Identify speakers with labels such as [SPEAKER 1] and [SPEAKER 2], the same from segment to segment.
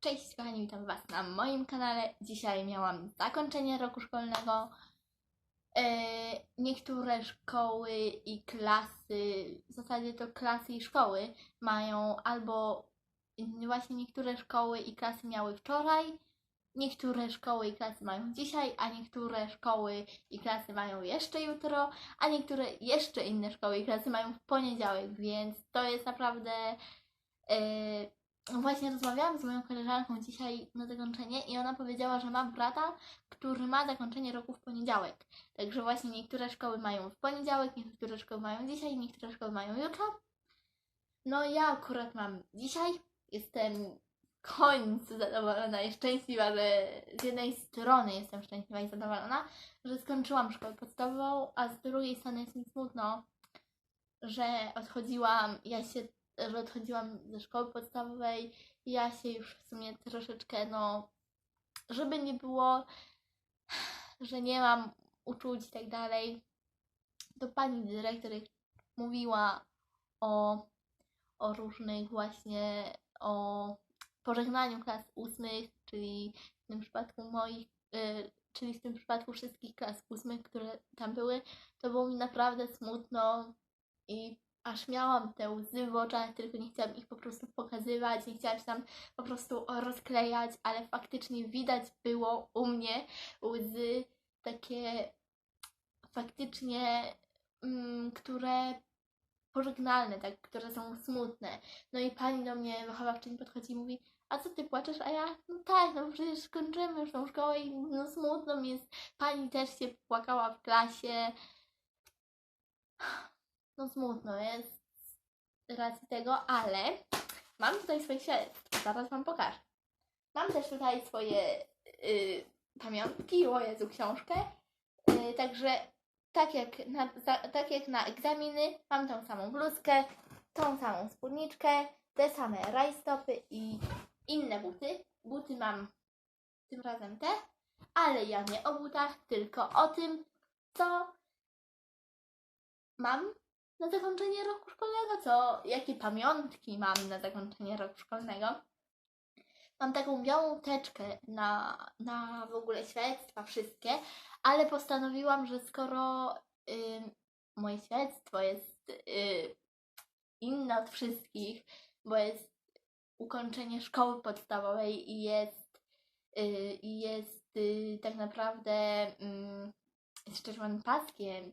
[SPEAKER 1] Cześć kochani, witam Was na moim kanale. Dzisiaj miałam zakończenie roku szkolnego. E, niektóre szkoły i klasy, w zasadzie to klasy i szkoły mają albo właśnie niektóre szkoły i klasy miały wczoraj, niektóre szkoły i klasy mają dzisiaj, a niektóre szkoły i klasy mają jeszcze jutro, a niektóre jeszcze inne szkoły i klasy mają w poniedziałek, więc to jest naprawdę. E, Właśnie rozmawiałam z moją koleżanką dzisiaj na zakończenie i ona powiedziała, że mam brata, który ma zakończenie roku w poniedziałek. Także właśnie niektóre szkoły mają w poniedziałek, niektóre szkoły mają dzisiaj, niektóre szkoły mają jutro. No ja akurat mam dzisiaj. Jestem końcu zadowolona i szczęśliwa, że z jednej strony jestem szczęśliwa i zadowolona, że skończyłam szkołę podstawową, a z drugiej strony jest mi smutno, że odchodziłam, ja się że odchodziłam ze szkoły podstawowej, ja się już w sumie troszeczkę, no, żeby nie było, że nie mam uczuć i tak dalej, to pani dyrektor mówiła o, o różnych właśnie, o pożegnaniu klas ósmych, czyli w tym przypadku moich, y, czyli w tym przypadku wszystkich klas ósmych, które tam były, to było mi naprawdę smutno i aż miałam te łzy w oczach, tylko nie chciałam ich po prostu pokazywać, nie chciałam się tam po prostu rozklejać, ale faktycznie widać było u mnie łzy takie faktycznie, mm, które pożegnalne, tak, które są smutne. No i pani do mnie wychowawczyni podchodzi i mówi, a co ty płaczesz? A ja, no tak, no przecież skończymy już tą szkołę i no smutno mi jest. Pani też się płakała w klasie. No smutno jest z racji tego, ale mam tutaj swoje świadectwo, zaraz Wam pokażę. Mam też tutaj swoje y, pamiątki, o Jezu, książkę. Y, także tak jak, na, za, tak jak na egzaminy mam tą samą bluzkę, tą samą spódniczkę, te same rajstopy i inne buty. Buty mam tym razem te, ale ja nie o butach, tylko o tym, co mam na zakończenie roku szkolnego, co jakie pamiątki mam na zakończenie roku szkolnego. Mam taką białą teczkę na, na w ogóle świadectwa wszystkie, ale postanowiłam, że skoro ym, moje świadectwo jest y, inne od wszystkich, bo jest ukończenie szkoły podstawowej i jest, y, jest y, tak naprawdę y, z czerwonym paskiem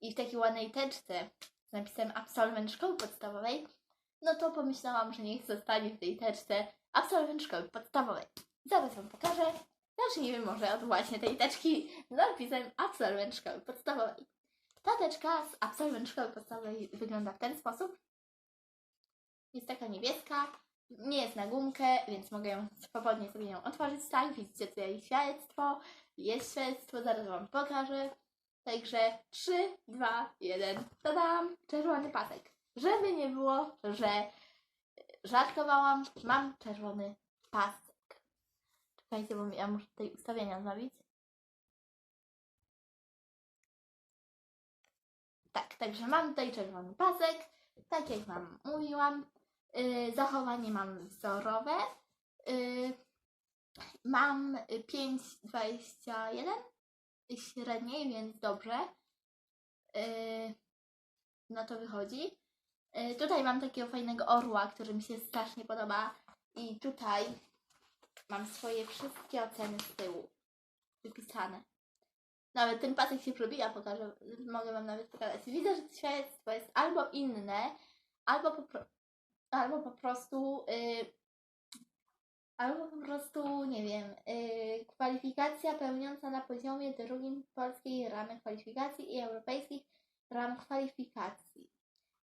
[SPEAKER 1] i w takiej ładnej teczce napisem absolwent szkoły podstawowej, no to pomyślałam, że niech zostanie w tej teczce absolwent szkoły podstawowej. Zaraz Wam pokażę. Zacznijmy może od właśnie tej teczki z napisem absolwent szkoły podstawowej. Ta teczka z absolwent szkoły podstawowej wygląda w ten sposób. Jest taka niebieska, nie jest na gumkę, więc mogę ją swobodnie sobie ją otworzyć. Tak, widzicie tutaj świadectwo, jest świadectwo, zaraz Wam pokażę. Także 3, 2, 1, tadam, czerwony pasek. Żeby nie było, że żartowałam, mam czerwony pasek. Czekajcie, bo ja muszę tutaj ustawienia zrobić. Tak, także mam tutaj czerwony pasek, tak jak Wam mówiłam. Yy, zachowanie mam wzorowe. Yy, mam 5,21 średniej, więc dobrze. Yy, no to wychodzi. Yy, tutaj mam takiego fajnego orła, który mi się strasznie podoba. I tutaj mam swoje wszystkie oceny z tyłu wypisane. Nawet ten pasek się przebija, pokażę, mogę Wam nawet pokazać. Widzę, że świadectwo jest albo inne, albo po, albo po prostu yy, Albo po prostu, nie wiem, yy, kwalifikacja pełniąca na poziomie drugim polskiej ramy kwalifikacji i europejskich ram kwalifikacji.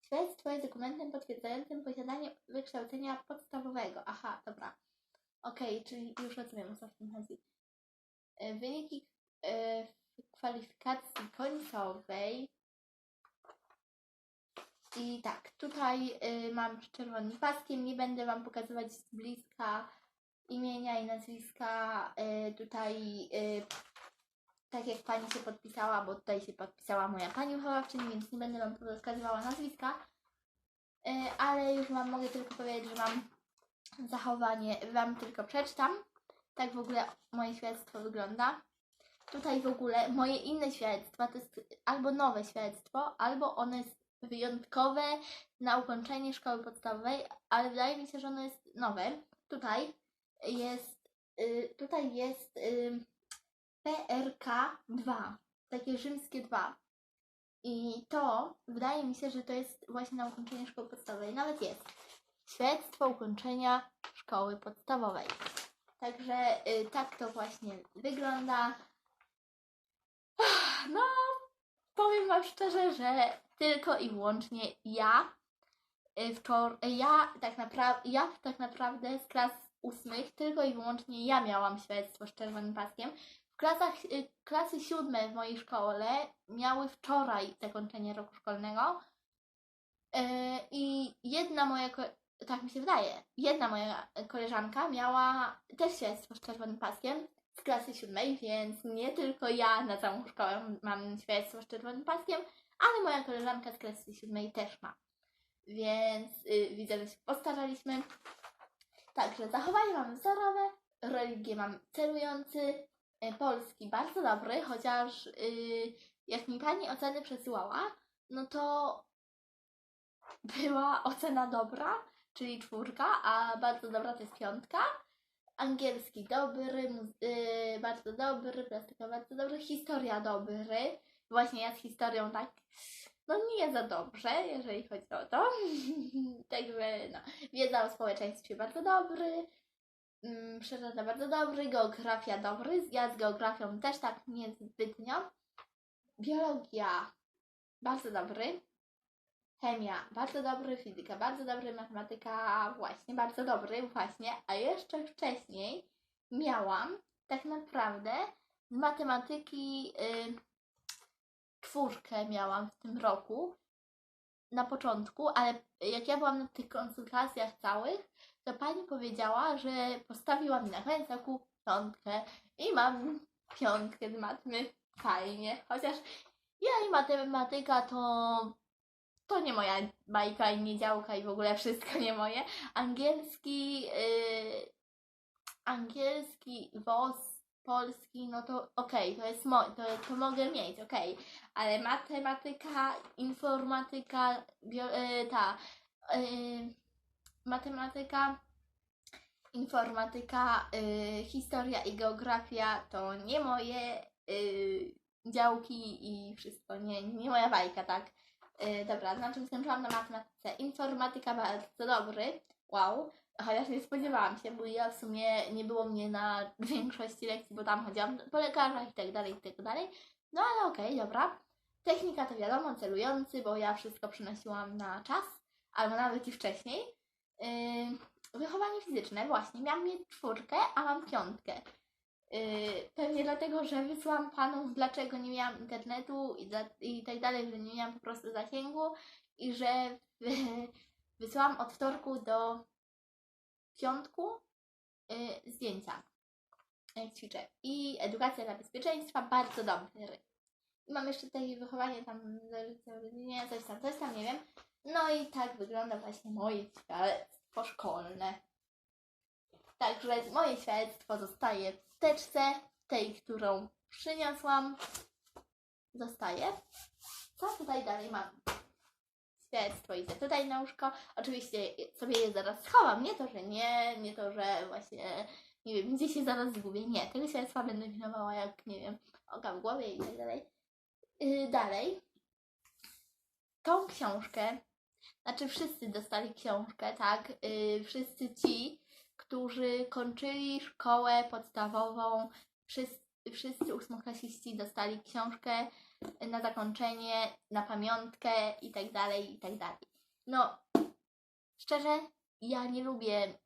[SPEAKER 1] Świadectwo jest dokumentem potwierdzającym posiadanie wykształcenia podstawowego. Aha, dobra. Okej, czyli już rozumiem, o co w tym chodzi. Yy, wyniki yy, kwalifikacji końcowej. I tak, tutaj y, mam czerwonym paskiem. Nie będę Wam pokazywać z bliska imienia i nazwiska y, tutaj y, tak jak pani się podpisała, bo tutaj się podpisała moja pani wychowawczyni, więc nie będę wam wskazywała nazwiska. Y, ale już wam mogę tylko powiedzieć, że mam zachowanie Wam tylko przeczytam. Tak w ogóle moje świadectwo wygląda. Tutaj w ogóle moje inne świadectwa to jest albo nowe świadectwo, albo ono jest wyjątkowe na ukończenie szkoły podstawowej, ale wydaje mi się, że ono jest nowe. Tutaj jest, y, tutaj jest y, PRK 2, takie rzymskie 2. I to wydaje mi się, że to jest właśnie na ukończenie szkoły podstawowej. Nawet jest. Świadectwo ukończenia szkoły podstawowej. Także y, tak to właśnie wygląda. No, powiem Wam szczerze, że tylko i wyłącznie ja y, wczor- ja tak naprawdę ja tak naprawdę z klas ósmych tylko i wyłącznie ja miałam świadectwo z czerwonym paskiem. W klasach y, klasy siódme w mojej szkole miały wczoraj zakończenie roku szkolnego. Y, I jedna moja, tak mi się wydaje, jedna moja koleżanka miała też świadectwo z czerwonym paskiem z klasy siódmej, więc nie tylko ja na całą szkołę mam świadectwo z czerwonym paskiem, ale moja koleżanka z klasy siódmej też ma. Więc y, widzę, że się postaraliśmy. Także zachowanie mamy wzorowe, religię mam celujący, y, polski bardzo dobry, chociaż y, jak mi pani oceny przesyłała, no to była ocena dobra, czyli czwórka, a bardzo dobra to jest piątka. Angielski dobry, mu- y, bardzo dobry, plastyka bardzo dobry, historia dobry. Właśnie ja z historią tak, no nie za dobrze, jeżeli chodzi o to. Także no, wiedza o społeczeństwie bardzo dobry, mm, przyroda bardzo dobry, geografia dobry, ja z geografią też tak niezbytnio. Biologia bardzo dobry, chemia bardzo dobry, fizyka bardzo dobry, matematyka właśnie bardzo dobry, właśnie, a jeszcze wcześniej miałam tak naprawdę z matematyki y, czwórkę miałam w tym roku na początku, ale jak ja byłam na tych konsultacjach całych, to pani powiedziała, że postawiła mi na koniec roku piątkę i mam piątkę z matmy. Fajnie, chociaż ja i matematyka to to nie moja bajka i nie działka i w ogóle wszystko nie moje. Angielski, yy, angielski, WOS, polski, no to okej, to jest mo- to, to mogę mieć, okej. Ale matematyka, informatyka, bio- yy, ta, yy, matematyka, informatyka, yy, historia i geografia to nie moje yy, działki i wszystko, nie, nie moja bajka, tak. Yy, dobra, na czym skończyłam na matematyce? Informatyka bardzo dobry, wow, chociaż nie spodziewałam się, bo ja w sumie nie było mnie na większości lekcji, bo tam chodziłam po lekarzach i tak dalej, i tak dalej. No ale okej, dobra. Technika to wiadomo, celujący, bo ja wszystko przynosiłam na czas, albo nawet i wcześniej. Yy, wychowanie fizyczne, właśnie, miałam mieć czwórkę, a mam piątkę. Yy, pewnie dlatego, że wysłałam panów, dlaczego nie miałam internetu i, i tak dalej, że nie miałam po prostu zasięgu i że wy, wysłałam od wtorku do piątku yy, zdjęcia, jak ćwiczę. I edukacja dla bezpieczeństwa, bardzo dobry. I mam jeszcze tutaj wychowanie tam, nie, coś tam, coś tam, nie wiem. No i tak wygląda właśnie moje świadectwo szkolne. Także moje świadectwo zostaje w teczce, tej, którą przyniosłam. Zostaje. Co tutaj dalej mam? Świadectwo idę tutaj na łóżko. Oczywiście sobie je zaraz schowam. Nie to, że nie, nie to, że właśnie nie wiem, gdzie się zaraz zgubię. Nie, tego świadectwa będę pilnowała jak, nie wiem, oka w głowie i tak dalej. Yy, dalej. Tą książkę, znaczy wszyscy dostali książkę, tak? Yy, wszyscy ci, którzy kończyli szkołę podstawową, wszyscy, wszyscy ósmoklasiści dostali książkę na zakończenie, na pamiątkę i tak dalej, i tak dalej. No, szczerze, ja nie lubię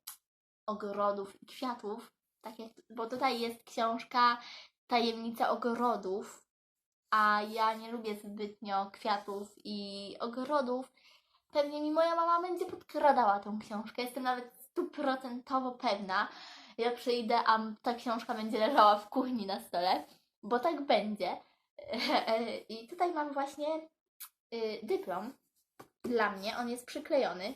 [SPEAKER 1] ogrodów i kwiatów, tak jak, bo tutaj jest książka Tajemnica ogrodów, a ja nie lubię zbytnio kwiatów i ogrodów. Pewnie mi moja mama będzie podkradała tą książkę, jestem nawet stuprocentowo pewna. Ja przyjdę, a ta książka będzie leżała w kuchni na stole, bo tak będzie. I tutaj mam właśnie y, dyplom dla mnie, on jest przyklejony,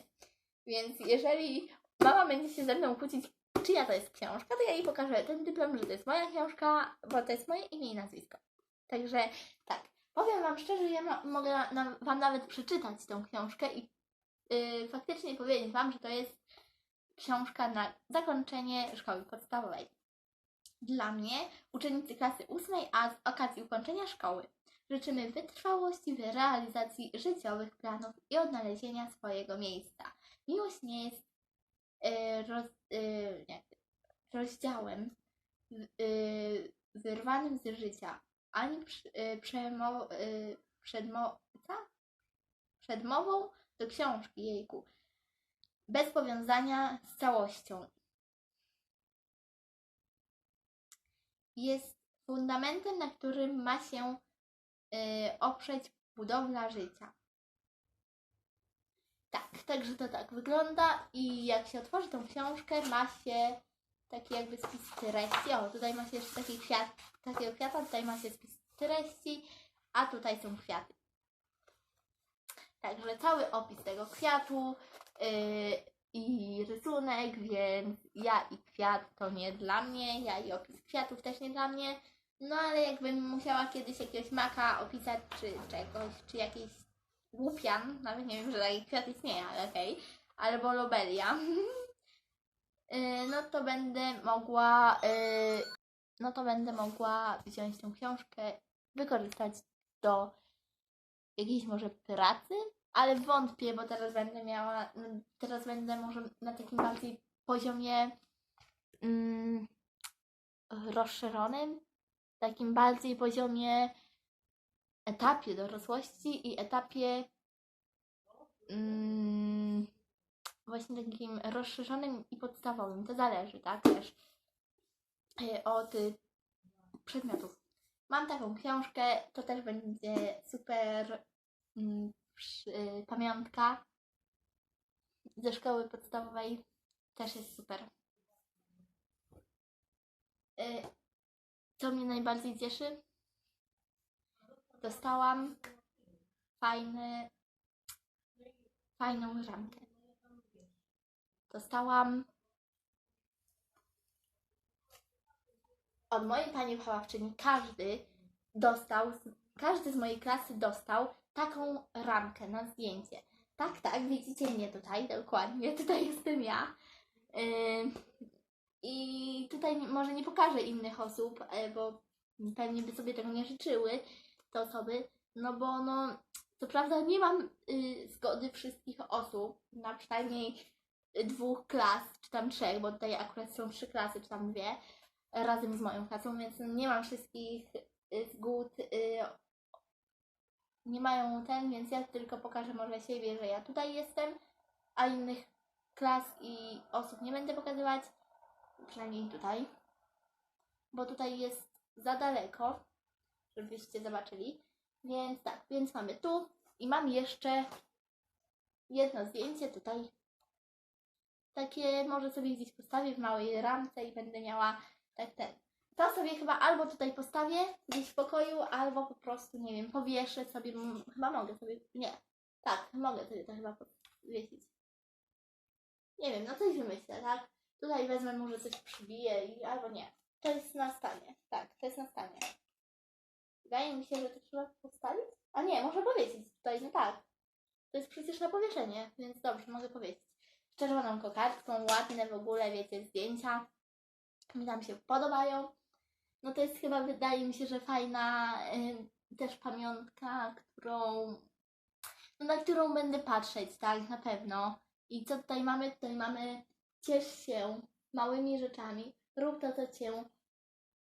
[SPEAKER 1] więc jeżeli mama będzie się ze mną kłócić, czyja to jest książka, to ja jej pokażę ten dyplom, że to jest moja książka, bo to jest moje imię i nazwisko. Także tak, powiem Wam szczerze, ja mogę Wam nawet przeczytać tą książkę i yy, faktycznie powiedzieć Wam, że to jest książka na zakończenie szkoły podstawowej. Dla mnie, uczennicy klasy ósmej, a z okazji ukończenia szkoły, życzymy wytrwałości w realizacji życiowych planów i odnalezienia swojego miejsca. Miłość nie jest y, roz, y, nie, rozdziałem y, wyrwanym z życia, ani y, przemo, przedmo, przedmową do książki jejku, bez powiązania z całością. Jest fundamentem, na którym ma się y, oprzeć budowla życia. Tak, także to tak wygląda i jak się otworzy tą książkę, ma się taki jakby spis treści. O, tutaj ma się jeszcze taki kwiat, takiego kwiata, tutaj ma się spis treści, a tutaj są kwiaty. Także cały opis tego kwiatu i rysunek, więc ja i kwiat to nie dla mnie, ja i opis kwiatów też nie dla mnie. No ale jakbym musiała kiedyś jakiegoś maka opisać, czy czegoś, czy jakiś łupian, nawet nie wiem, że taki kwiat istnieje, ale okej, albo lobelia, yy, no to będę mogła, yy, no to będę mogła wziąć tą książkę, wykorzystać do jakiejś może pracy, ale wątpię, bo teraz będę miała, no, teraz będę może na takim bardziej poziomie mm, rozszerzonym, takim bardziej poziomie etapie dorosłości i etapie mm, właśnie takim rozszerzonym i podstawowym. To zależy, tak, też y, od y, przedmiotów. Mam taką książkę, to też będzie super mm, pamiątka ze szkoły podstawowej. Też jest super. Y, Co mnie najbardziej cieszy? Dostałam fajny, fajną ramkę. Dostałam od mojej pani wychowawczyni każdy dostał, każdy z mojej klasy dostał taką ramkę na zdjęcie. Tak, tak, widzicie mnie tutaj, dokładnie, tutaj jestem ja. I tutaj może nie pokażę innych osób, e, bo pewnie by sobie tego nie życzyły te osoby, no bo no, co prawda nie mam y, zgody wszystkich osób, na przynajmniej dwóch klas, czy tam trzech, bo tutaj akurat są trzy klasy, czy tam dwie, razem z moją klasą, więc nie mam wszystkich y, zgód, y, nie mają ten, więc ja tylko pokażę może siebie, że ja tutaj jestem, a innych klas i osób nie będę pokazywać, przynajmniej tutaj, bo tutaj jest za daleko, żebyście zobaczyli, więc tak, więc mamy tu i mam jeszcze jedno zdjęcie tutaj, takie może sobie gdzieś postawię w małej ramce i będę miała tak ten. To sobie chyba albo tutaj postawię gdzieś w pokoju, albo po prostu, nie wiem, powieszę sobie, chyba mogę sobie, nie, tak, mogę sobie to chyba powiesić. Nie wiem, no coś wymyślę, tak? Tutaj wezmę, może coś przybiję i albo nie. To jest na stanie, tak, to jest na stanie. Wydaje mi się, że to trzeba postawić? A nie, może powiesić tutaj, no tak. To jest przecież na powieszenie, więc dobrze, mogę powiesić. Z czerwoną kokardką, ładne w ogóle, wiecie, zdjęcia. Mi tam się podobają. No to jest chyba, wydaje mi się, że fajna y, też pamiątka, którą, no na którą będę patrzeć, tak, na pewno. I co tutaj mamy? Tutaj mamy ciesz się małymi rzeczami, rób to, co cię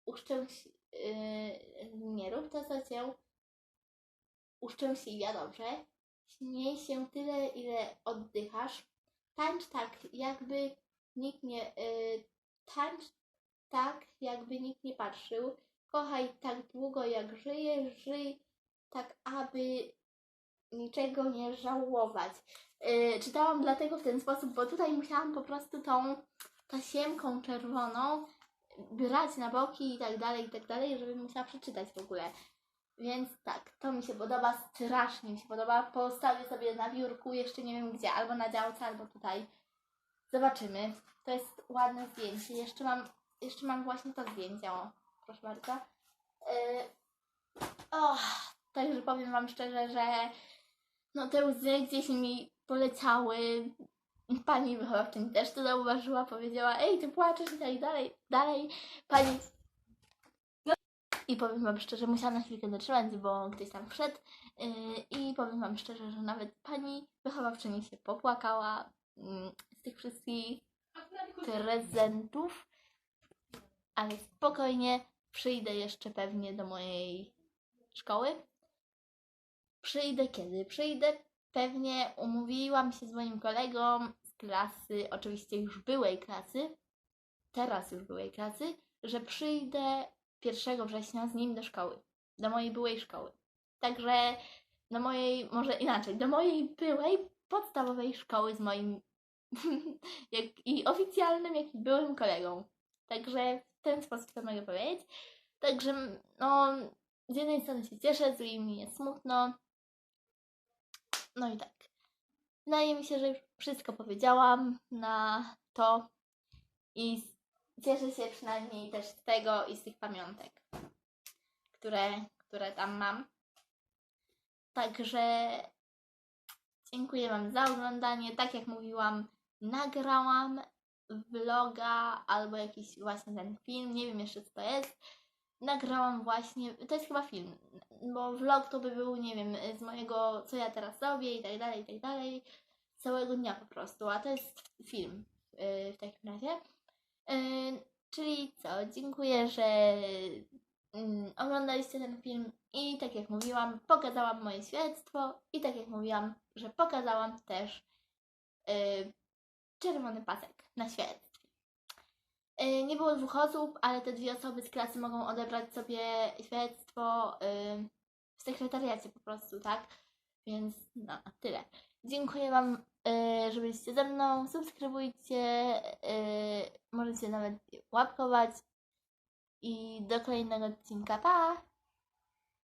[SPEAKER 1] uszczęśliwia, nie rób to, co cię uszczęśliwia, dobrze? Śmiej się tyle, ile oddychasz. Tańcz tak, jakby nikt nie, y, tańcz tak, jakby nikt nie patrzył. Kochaj tak długo, jak żyjesz. Żyj tak, aby niczego nie żałować. Yy, czytałam dlatego w ten sposób, bo tutaj musiałam po prostu tą tasiemką czerwoną brać na boki i tak dalej, i tak dalej, żebym musiała przeczytać w ogóle. Więc tak, to mi się podoba, strasznie mi się podoba. Postawię sobie na biurku, jeszcze nie wiem gdzie, albo na działce, albo tutaj Zobaczymy. To jest ładne zdjęcie. Jeszcze mam, jeszcze mam właśnie to zdjęcie. O, proszę bardzo. Yy, o, także powiem Wam szczerze, że no te łzy gdzieś mi poleciały. Pani wychowawczyni też to zauważyła, powiedziała, ej, ty płaczesz i tak dalej, dalej. Pani... I powiem Wam szczerze, musiałam na chwilkę zatrzymać, bo ktoś tam wszedł. Yy, I powiem Wam szczerze, że nawet pani wychowawczyni się popłakała mm, z tych wszystkich prezentów. Ale spokojnie, przyjdę jeszcze pewnie do mojej szkoły. Przyjdę kiedy? Przyjdę pewnie, umówiłam się z moim kolegą z klasy, oczywiście już byłej klasy, teraz już byłej klasy, że przyjdę 1 września z nim do szkoły, do mojej byłej szkoły. Także do mojej, może inaczej, do mojej byłej podstawowej szkoły z moim jak i oficjalnym, jak i byłym kolegą. Także ten sposób to mogę powiedzieć. Także no, z jednej strony się cieszę, z drugiej mi jest smutno. No i tak. Wydaje mi się, że już wszystko powiedziałam na to i cieszę się przynajmniej też z tego i z tych pamiątek, które, które tam mam. Także dziękuję Wam za oglądanie. Tak jak mówiłam, nagrałam vloga albo jakiś właśnie ten film, nie wiem jeszcze co to jest. Nagrałam właśnie, to jest chyba film, bo vlog to by był, nie wiem, z mojego, co ja teraz robię i tak dalej, i tak dalej, całego dnia po prostu, a to jest film yy, w takim razie. Yy, czyli co, dziękuję, że mm, oglądaliście ten film i tak jak mówiłam, pokazałam moje świadectwo i tak jak mówiłam, że pokazałam też yy, czerwony pasek na świadectwie. Yy, nie było dwóch osób, ale te dwie osoby z klasy mogą odebrać sobie świadectwo yy, w sekretariacie po prostu, tak? Więc no, tyle. Dziękuję Wam, yy, że byliście ze mną. Subskrybujcie, możecie nawet łapkować. I do kolejnego odcinka. Pa!